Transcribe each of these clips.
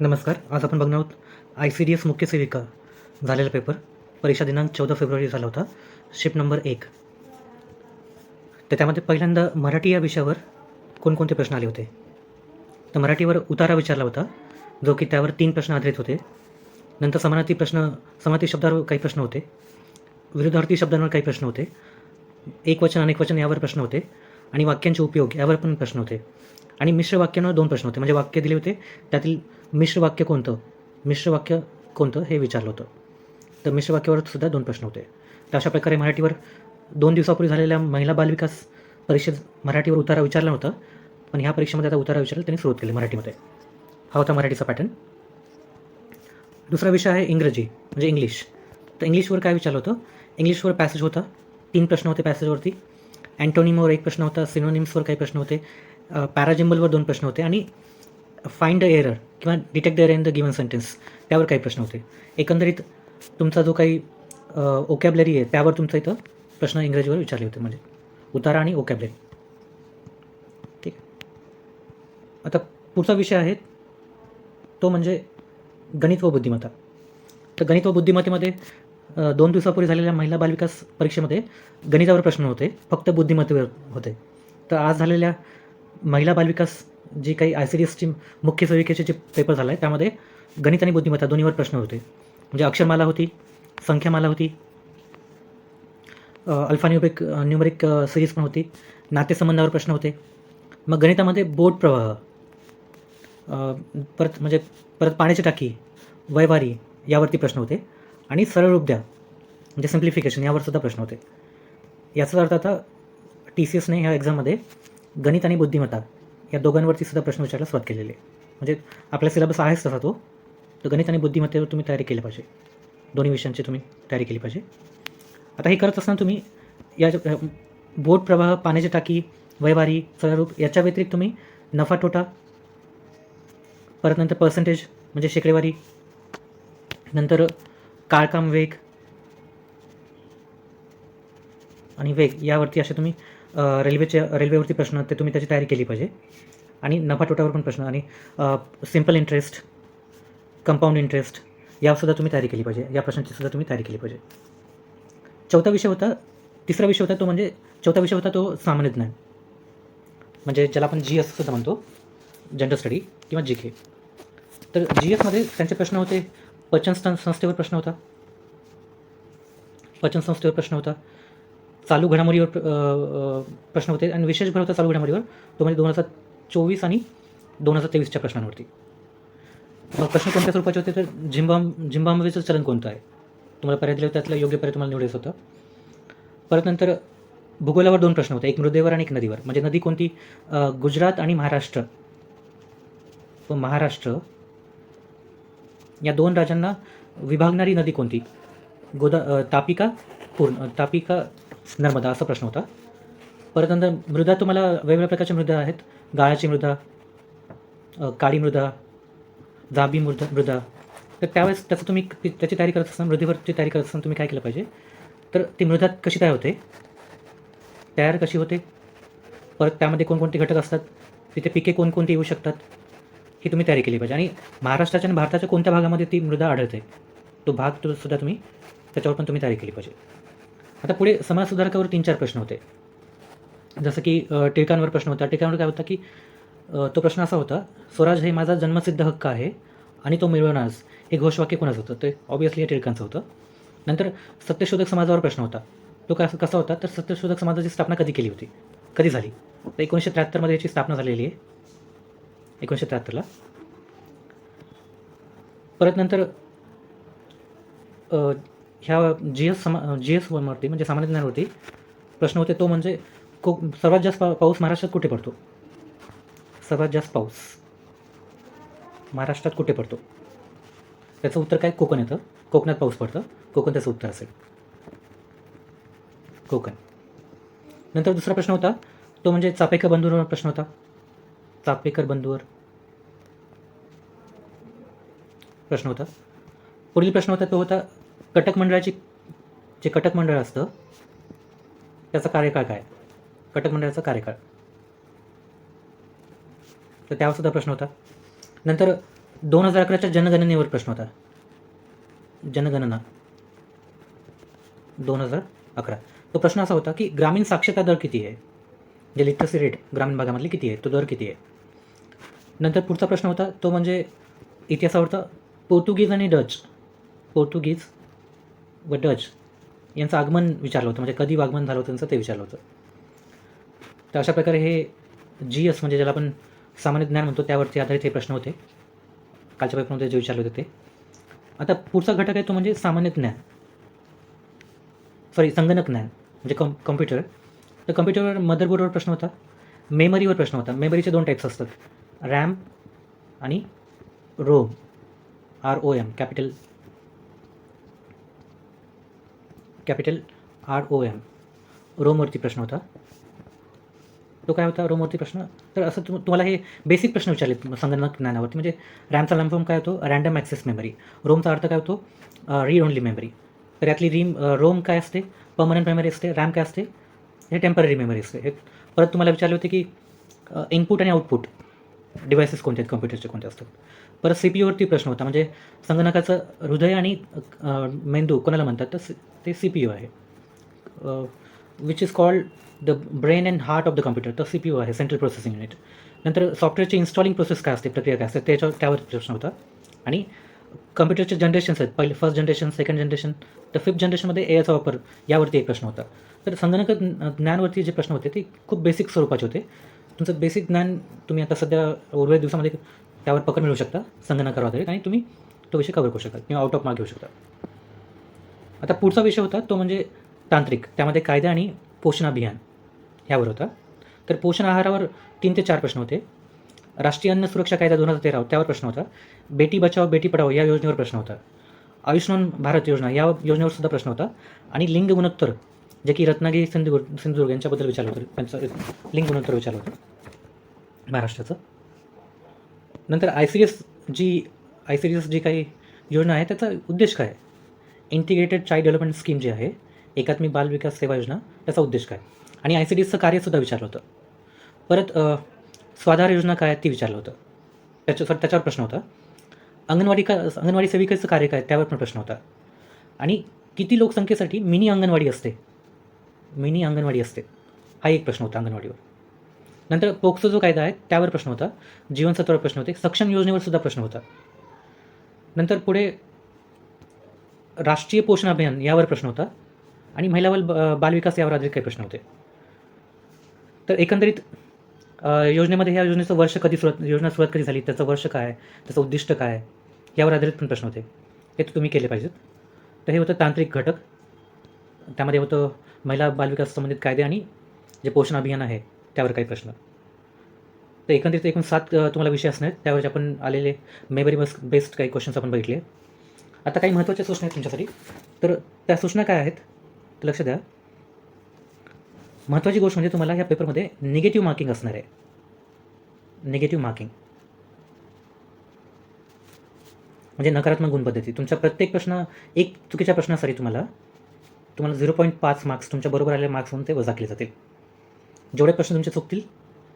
नमस्कार आज आपण बघणार आहोत आय सी डी एस मुख्य सेविका झालेला पेपर परीक्षा दिनांक चौदा फेब्रुवारी झाला होता. शिप नंबर एक. तर त्यामध्ये पहिल्यांदा मराठी या विषयावर कोणकोणते प्रश्न आले होते? तर मराठीवर उतारा विचारला होता जो की त्यावर तीन प्रश्न आधारित होते. नंतर समानार्थी प्रश्न समानार्थी शब्दावर काही प्रश्न होते. विरुद्धार्थी शब्दांवर काही प्रश्न होते. एक वचन अनेक वचन यावर प्रश्न होते. आणि वाक्यांचे उपयोग यावर पण प्रश्न होते. आणि मिश्र वाक्यांवर दोन प्रश्न होते. म्हणजे वाक्य दिले होते. त्यातील मिश्र वाक्य कोणतं? मिश्र वाक्य कोणतं? हे विचारलं होतं. तर मिश्र वाक्यावर सुद्धा दोन प्रश्न होते. तर अशा प्रकारे मराठीवर दोन दिवसापूर्वी झालेल्या महिला बालविकास परीक्षेत मराठीवर उतारा विचारला होता पण ह्या परीक्षेमध्ये आता उतारा विचारला त्यांनी सुरुवात केली मराठीमध्ये. हा होता मराठीचा पॅटर्न. दुसरा विषय आहे इंग्रजी म्हणजे इंग्लिश. तर इंग्लिशवर काय विचारलं होतं? इंग्लिशवर पॅसेज होता. तीन प्रश्न होते पॅसेजवरती अँटोनिमवर एक प्रश्न होता. सिनोनिम्सवर काही प्रश्न होते. पॅराजिम्बलवर दोन प्रश्न होते आणि फाईंड द एरर किंवा detect the error in the given sentence त्यावर काही प्रश्न होते. एकंदरीत तुमचा जो काही ओकॅबलरी आहे त्यावर तुमचा इथं प्रश्न इंग्रजीवर विचारले होते म्हणजे. उतारा आणि ओकॅबलरी ठीक आता पुढचा विषय आहे तो म्हणजे गणित व बुद्धिमत्ता. तर गणित व बुद्धिमत्तेमध्ये दोन दिवसापूर्वी झालेल्या महिला बालविकास परीक्षेमध्ये गणितावर प्रश्न होते फक्त बुद्धिमत्तेवर होते. तर आज झालेल्या महिला बालविकास जी काही आय सी डी एसची मुख्य सेविकेचे जे पेपर झाला आहे त्यामध्ये गणित आणि बुद्धिमत्ता दोन्हीवर प्रश्न होते. म्हणजे अक्षरमाला होती संख्यामाला होती अल्फान्युबिक न्यूमरिक सिरीज पण होती नातेसंबंधावर प्रश्न होते. मग गणितामध्ये बोट प्रवाह परत म्हणजे परत पाण्याची टाकी वयवारी यावरती प्रश्न होते आणि सरळ रूप द्या म्हणजे सिम्प्लिफिकेशन यावर सुद्धा प्रश्न होते. याचा अर्थ आता टी सी एसने ह्या एक्झाममध्ये गणित आणि बुद्धिमत्ता या दोघांवरती सुद्धा प्रश्न विचारायला सुरुवात केलेली आहे. म्हणजे आपला सिलेबस आहेच तसा तो. तर गणित आणि बुद्धिमत्तेवर तुम्ही तयारी केली पाहिजे. दोन्ही विषयांची तुम्ही तयारी केली पाहिजे. आता हे करत असताना तुम्ही या बोट प्रवाह पाण्याची टाकी वैवारी सरळरूप याच्या व्यतिरिक्त तुम्ही नफा तोटा परत नंतर पर्सेंटेज म्हणजे शेकडेवारी नंतर काळकाम वेग आणि वेग यावरती असे तुम्ही रेल्वेच्या रेल्वेचे रेल्वेवरती प्रश्न ते तुम्ही त्याची तयारी केली पाहिजे. आणि नफा तोट्यावर पण प्रश्न. आणि सिंपल इंटरेस्ट कंपाऊंड इंटरेस्ट यासुद्धा तुम्ही तयारी केली पाहिजे. या प्रश्नांची सुद्धा तुम्ही तयारी केली पाहिजे. चौथा विषय होता तिसरा विषय होता तो म्हणजे चौथा विषय होता तो सामान्य ज्ञान. म्हणजे ज्याला आपण जी एस सुद्धा म्हणतो जनरल स्टडी किंवा जी के तर जी एसमध्ये त्यांचे प्रश्न होते पचन संस्थेवर प्रश्न होता. पचन संस्थेवर प्रश्न होता. चालू घडामोडीवर प्रश्न होते. आणि विशेष भर होता चालू घडामोडीवर तो म्हणजे दोन हजार चोवीस आणि दोन हजार तेवीसच्या प्रश्नांवरती. मग प्रश्न कोणत्या स्वरूपाचे होते? तर झिम्बाम झिम्बाब्वेचं चलन कोणतं आहे? तुम्हाला पर्याय दिले त्यातलं योग्य पर्याय तुम्हाला निवडायचं होतं. परत नंतर भूगोलावर दोन प्रश्न होते. एक मृदेवर आणि एक नदीवर. म्हणजे नदी कोणती? गुजरात आणि महाराष्ट्र. व महाराष्ट्र. या दोन राज्यांना विभागणारी नदी कोणती? गोदा तापिका पूर्ण तापिका नर्मदा असा प्रश्न होता. परत नंतर मृदा तुम्हाला वेगवेगळ्या प्रकारच्या मृदा आहेत. गाळाची मृदा काळी मृदा जाबी मृदा मृदा. तर त्यावेळेस त्याचं तुम्ही त्याची तयारी करत असताना मृदेवरची तयारी करत असताना तुम्ही काय केलं पाहिजे? तर ती मृदा कशी तयार होते? तयार कशी होते? परत त्यामध्ये कोणकोणते घटक असतात? तिथे पिके कोणकोणती येऊ शकतात? ही तुम्ही तयारी केली पाहिजे. आणि महाराष्ट्राच्या आणि भारताच्या कोणत्या भागामध्ये ती मृदा आढळते? तो भाग तो सुद्धा तुम्ही त्याच्यावर पण तुम्ही तयारी केली पाहिजे. आता पुढे समाजसुधारकावर तीन चार प्रश्न होते. जसं की टिळकांवर प्रश्न होता. टिळकांवर काय होता की तो प्रश्न असा होता स्वराज हे माझा जन्मसिद्ध हक्क आहे आणि तो मिळवणारच हे घोषवाक्य कोणाचं होतं? ते ऑब्वियसली हे टिळकांचं होतं. नंतर सत्यशोधक समाजावर प्रश्न होता. तो कसा कसा होता? तर सत्यशोधक समाजाची स्थापना कधी केली होती? कधी झाली? तर एकोणीसशे त्र्याहत्तरमध्ये याची स्थापना झालेली आहे. एकोणीसशे त्र्याहत्तरला. परत नंतर ह्या जी एस समा जी एस वरती म्हणजे सामान्य ज्ञानावरती प्रश्न होते तो म्हणजे को सर्वात जास्त पा पाऊस महाराष्ट्रात कुठे पडतो? सर्वात जास्त पाऊस महाराष्ट्रात कुठे पडतो? त्याचं उत्तर काय? कोकण येतं. कोकणात पाऊस पडतं. कोकण त्याचं उत्तर असेल. कोकण. नंतर दुसरा प्रश्न होता तो म्हणजे चापेकर बंधूंवर प्रश्न होता. चापेकर बंधूवर प्रश्न होता. पुढील प्रश्न होता तो होता कटक मंडळाची जे कटक मंडळ असतं त्याचा कार्यकाळ काय? कटक मंडळाचा कार्यकाळ. तर त्यावर सुद्धा प्रश्न होता. नंतर दोन हजार अकराच्या जनगणनेवर प्रश्न होता. जनगणना. दोन हजार अकरा. तो प्रश्न असा होता की ग्रामीण साक्षरता दर किती आहे? जे लिटरसी रेट ग्रामीण भागामधली किती आहे? तो दर किती आहे? नंतर पुढचा प्रश्न होता तो म्हणजे इतिहासावरचा पोर्तुगीज आणि डच. पोर्तुगीज व डच यांचं आगमन विचारलं होतं. म्हणजे कधी आगमन झालं होतं त्यांचं ते विचारलं होतं. तर अशा प्रकारे हे जी एस म्हणजे ज्याला आपण सामान्य ज्ञान म्हणतो त्यावरती आधारित हे प्रश्न होते. कालच्या पेपरमध्ये जे विचारले होते ते. आता पुढचा घटक आहे तो म्हणजे सामान्य ज्ञान. सॉरी संगणक ज्ञान. म्हणजे कम कम्प्युटर तर कम्प्युटरवर मदरबोर्डवर प्रश्न होता. मेमरीवर प्रश्न होता. मेमरीचे दोन टाईप्स असतात. रॅम आणि ROM R O M capital capital R O M. रोमवरती प्रश्न होता. तो काय होता? रोमवरती प्रश्न? तर असं तुम तुम्हाला हे बेसिक प्रश्न विचारलेत संगणक ज्ञानावरती. म्हणजे रॅमचा लांब काय होतो? Random access memory. रोमचा अर्थ काय होतो? रीड ओनली मेमरी तर यातली रीम रोम काय असते? पर्मनंट मेमरी असते. रॅम काय असते? हे टेंपररी मेमरी असते. हे परत तुम्हाला विचारले होते की इनपुट आणि आउटपुट डिव्हायसेस कोणते आहेत? कम्प्युटरचे कोणते असतात? परत सी पी यूवरती प्रश्न होता म्हणजे संगणकाचं हृदय आणि मेंदू कोणाला म्हणतात? तर सी- ते सी पी यू आहे. Which is called the brain and heart of the computer तर सी पी यू आहे सेंट्रल प्रोसेसिंग युनिट नंतर सॉफ्टवेअरची इन्स्टॉलिंग प्रोसेस काय असते? प्रक्रिया काय असते? त्याच्यावर त्यावर प्रश्न होता. आणि कम्प्युटरचे जनरेशन्स आहेत. पहिले फर्स्ट जनरेशन सेकंड जनरेशन तर फिफ्थ जनरेशनमध्ये ए आयचा वापर यावरती एक प्रश्न होता. तर संगणक ज्ञानवरती जे प्रश्न होते ते खूप बेसिक स्वरूपाचे होते. तुमचं बेसिक ज्ञान तुम्ही आता सध्या उर्वरित दिवसामध्ये त्यावर पकड मिळवू शकता संगणकावर आधारित आणि तुम्ही तो विषय कवर करू शकता किंवा आउट ऑफ मार्क घेऊ शकता. आता पुढचा विषय होता तो म्हणजे तांत्रिक त्यामध्ये कायदा आणि पोषण अभियान ह्यावर होता. तर पोषण आहारावर तीन ते चार प्रश्न होते. राष्ट्रीय अन्न सुरक्षा कायदा दोन हजार तेरा त्यावर प्रश्न होता. बेटी बचाव बेटी पढाओ या योजनेवर प्रश्न होता. आयुष्यमान भारत योजना या योजनेवर सुद्धा प्रश्न होता. आणि लिंग गुणोत्तर जे की रत्नागिरी सिंधुदुर्ग सिंधुदुर्ग यांच्याबद्दल विचारलं होतं. त्यांचं लिंग गुणोत्तर विचारलं होतं. महाराष्ट्राचं. नंतर I C S G I C S G काही योजना आहे त्याचा उद्देश काय? इंटिग्रेटेड चाइल्ड डेव्हलपमेंट स्कीम जी आहे एकात्मिक बाल विकास सेवा योजना त्याचा उद्देश काय? आणि आय सी डी एसचं कार्यसुद्धा विचारलं होतं. परत स्वाधार योजना काय आहे ती विचारलं होतं. त्याच्या त्याच्यावर प्रश्न होता. अंगणवाडी का अंगणवाडी सेविकेचं कार्य काय त्यावर पण प्रश्न होता. आणि किती लोकसंख्येसाठी मिनी अंगणवाडी असते? मिनी अंगणवाडी असते. हा एक प्रश्न होता अंगणवाडीवर. नंतर पोक्सो जो कायदा आहे त्यावर प्रश्न होता. जीवनसत्वावर प्रश्न होते. सक्षम योजनेवर सुद्धा प्रश्न होता. नंतर पुढे राष्ट्रीय पोषण अभियान यावर प्रश्न होता. आणि महिला बाल बालविकास यावर आधारित काही प्रश्न होते. तर एकंदरीत योजनेमध्ये ह्या योजनेचं वर्ष कधी सुरुवात योजना सुरुवात कधी झाली? त्याचं वर्ष काय? त्याचं उद्दिष्ट काय? यावर आधारित पण प्रश्न होते. हे तर तुम्ही केले पाहिजेत. तर हे होतं तांत्रिक घटक. त्यामध्ये होतं महिला बालविकास संबंधित कायदे आणि जे पोषण अभियान आहे त्यावर काही प्रश्न. तर एकंदरीत एकूण सात तुम्हाला विषय असणार आहेत त्यावर आपण आलेले मेमरी बस बेस्ड काही क्वेश्चन्स आपण बघितले आता काही महत्त्वाच्या सूचना आहेत तुमच्यासाठी. तर त्या सूचना काय आहेत? तर लक्ष द्या. महत्त्वाची गोष्ट म्हणजे तुम्हाला या पेपरमध्ये निगेटिव्ह मार्किंग असणार आहे. निगेटिव्ह मार्किंग म्हणजे नकारात्मक गुणपद्धती. तुमचा प्रत्येक प्रश्न एक चुकीच्या प्रश्नासाठी तुम्हाला तुम्हाला झिरो पॉईंट पाच मार्क्स तुमच्या बरोबर आलेल्या मार्क्स म्हणून ते वजा केले जातील. जेवढे प्रश्न तुमचे चुकतील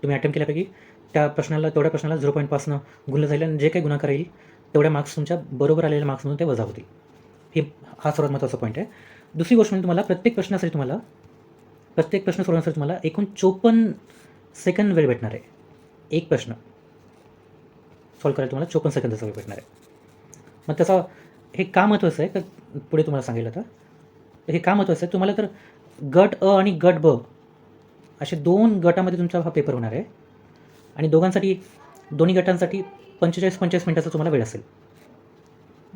तुम्ही अटेम्प्ट केल्यापैकी त्या प्रश्नाला तेवढ्या प्रश्नाला झिरो पॉईंट पाचनं गुणलं जाईल आणि जे काही गुणाकार येईल तेवढ्या मार्क्स तुमच्या बरोबर आलेल्या मार्क्स म्हणून ते वजा होतील. हे हा सर्वात महत्त्वाचा पॉईंट आहे. दुसरी गोष्ट म्हणजे तुम्हाला प्रत्येक प्रश्नासाठी तुम्हाला प्रत्येक प्रश्न सोडवण्यासाठी तुम्हाला एकूण चोपन्न सेकंद वेळ भेटणार आहे. एक प्रश्न. सॉल्व करायला तुम्हाला चोपन्न सेकंदाचा वेळ भेटणार आहे. मग त्याचा हे का महत्त्वाचं आहे? तर पुढे तुम्हाला सांगेल आता. हे का महत्त्वाचं आहे? तुम्हाला तर गट अ आणि गट ब असे दोन गटामध्ये तुमचा हा पेपर होणार आहे. आणि दोघांसाठी दोन्ही गटांसाठी पंचेचाळीस पंचेचाळीस मिनटाचा तुम्हाला वेळ असेल.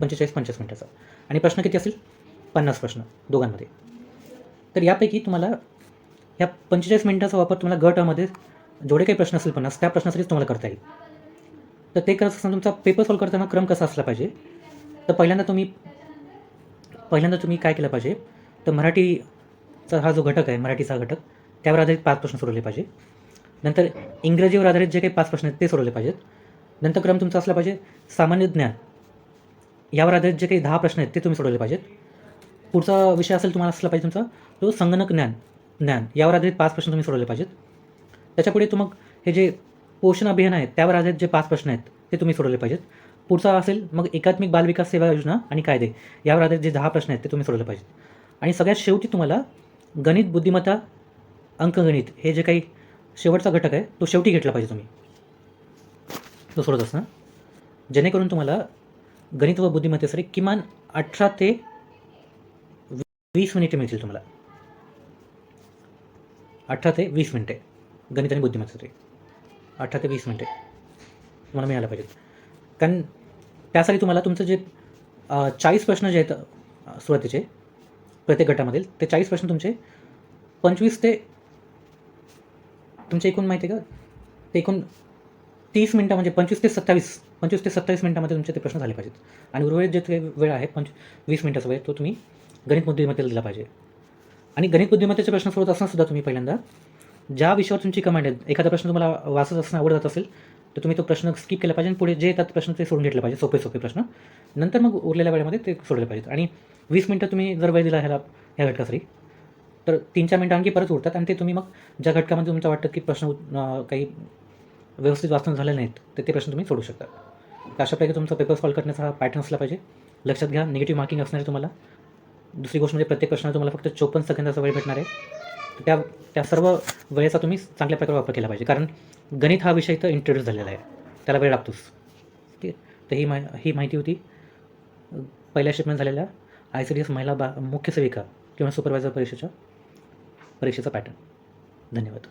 पंचेचाळीस पंचेचाळीस मिनटाचा. आणि प्रश्न किती असेल? पन्नास प्रश्न दोघांमध्ये. तर यापैकी तुम्हाला ह्या पंचेचाळीस मिनटाचा वापर तुम्हाला गट अमध्ये जेवढे काही प्रश्न असतील पन्नास त्या प्रश्नासाठीच तुम्हाला करता येईल. तर ते करत असताना तुमचा पेपर सॉल्व करताना क्रम कसा असला पाहिजे? तर पहिल्यांदा तुम्ही पहिल्यांदा तुम्ही काय केलं पाहिजे? तर मराठीचा हा जो घटक आहे मराठीचा घटक त्यावर आधारित पाच प्रश्न सोडवले पाहिजे. नंतर इंग्रजीवर आधारित जे काही पाच प्रश्न आहेत ते सोडवले पाहिजेत. नंतर क्रम तुमचा असला पाहिजे सामान्य ज्ञान. यावर आधारित जे काही दहा प्रश्न आहेत ते तुम्ही सोडवले पाहिजेत. पुढचा विषय असेल तुम्हाला असला पाहिजे तुमचा तो संगणक ज्ञान ज्ञान. यावर आधारित पाच प्रश्न तुम्ही सोडवले पाहिजेत. त्याच्यापुढे तू मग हे जे पोषण अभियान आहे त्यावर आधारित जे पाच प्रश्न आहेत ते तुम्ही सोडवले पाहिजेत. पुढचा असेल मग एकात्मिक बालविकास सेवा योजना आणि कायदे. यावर आधारित जे दहा प्रश्न आहेत ते तुम्ही सोडवले पाहिजेत. आणि सगळ्यात शेवटी तुम्हाला गणित बुद्धिमत्ता अंकगणित हे जे काही शेवटचा घटक आहे तो शेवटी घेतला पाहिजे तुम्ही. तो सोडत असणार. जेणेकरून तुम्हाला गणित व बुद्धिमत्तेसाठी किमान अठरा ते वीस मिनिटे मिळतील तुम्हाला. अठरा ते वीस मिनिटे गणित आणि बुद्धिमत्तेसाठी अठरा ते वीस मिनिटे तुम्हाला मिळायला पाहिजेत. कारण त्यासाठी तुम्हाला तुमचं जे चाळीस प्रश्न जे आहेत सुरुवातीचे प्रत्येक गटामधील. ते चाळीस प्रश्न तुमचे. पंचवीस ते तुमचे एकूण माहिती आहे का? ते एकूण तीस मिनटं म्हणजे पंचवीस ते सत्तावीस. पंचवीस ते सत्तावीस मिनटामध्ये तुमचे ते प्रश्न झाले पाहिजेत. आणि उर्वरित जे काही वेळ आहे पंच वीस मिनटाचा वेळ तो तुम्ही गणित बुद्धिमत्तेला दिला पाहिजे. आणि गणित बुद्धिमत्तेचे प्रश्न सोडत असताना सुद्धा तुम्ही पहिल्यांदा ज्या विषयावर तुमची कमांड आहे एखादा प्रश्न तुम्हाला वाचत असणं आवडत असेल तर तुम्ही तो प्रश्न स्किप केला पाहिजे आणि पुढे जे येतात प्रश्न ते सोडून घेतले पाहिजे. सोपे सोपे प्रश्न. नंतर मग उरलेल्या वेळेमध्ये ते सोडले पाहिजेत. आणि वीस मिनटं तुम्ही जर वेळ दिला ह्याला ह्या घटकासाठी तर तीन चार मिनटं आणखी परत उरतात आणि ते तुम्ही मग ज्या घटकामध्ये तुमचं वाटतं की प्रश्न काही व्यवस्थित वाचून झाले नाहीत तर ते प्रश्न तुम्ही सोडू शकता. तर अशाप्रकारे तुमचा पेपर सॉल्व्ह करण्याचा हा पॅटर्न असला पाहिजे. लक्षात घ्या निगेटिव्ह मार्किंग असणार आहे तुम्हाला दुसरी गोष्ट म्हणजे प्रत्येक प्रश्नाला तुम्हाला फक्त चोपन्न सेकंदाचा वेळ भेटणार आहे. त्या त्या सर्व वेळेचा तुम्ही चांगल्या प्रकारे वापर केला पाहिजे. कारण गणित हा विषय तर इंट्रोड्यूस झालेला आहे. त्याला वेळ लागतोच. ठीक आहे? तर ही मा ही माहिती होती. पहिल्या शिपमेंट झालेल्या आय सी डी एस महिला बा मुख्य सेविका किंवा सुपरवायझर परीक्षेच्या परीक्षेचा पॅटर्न धन्यवाद.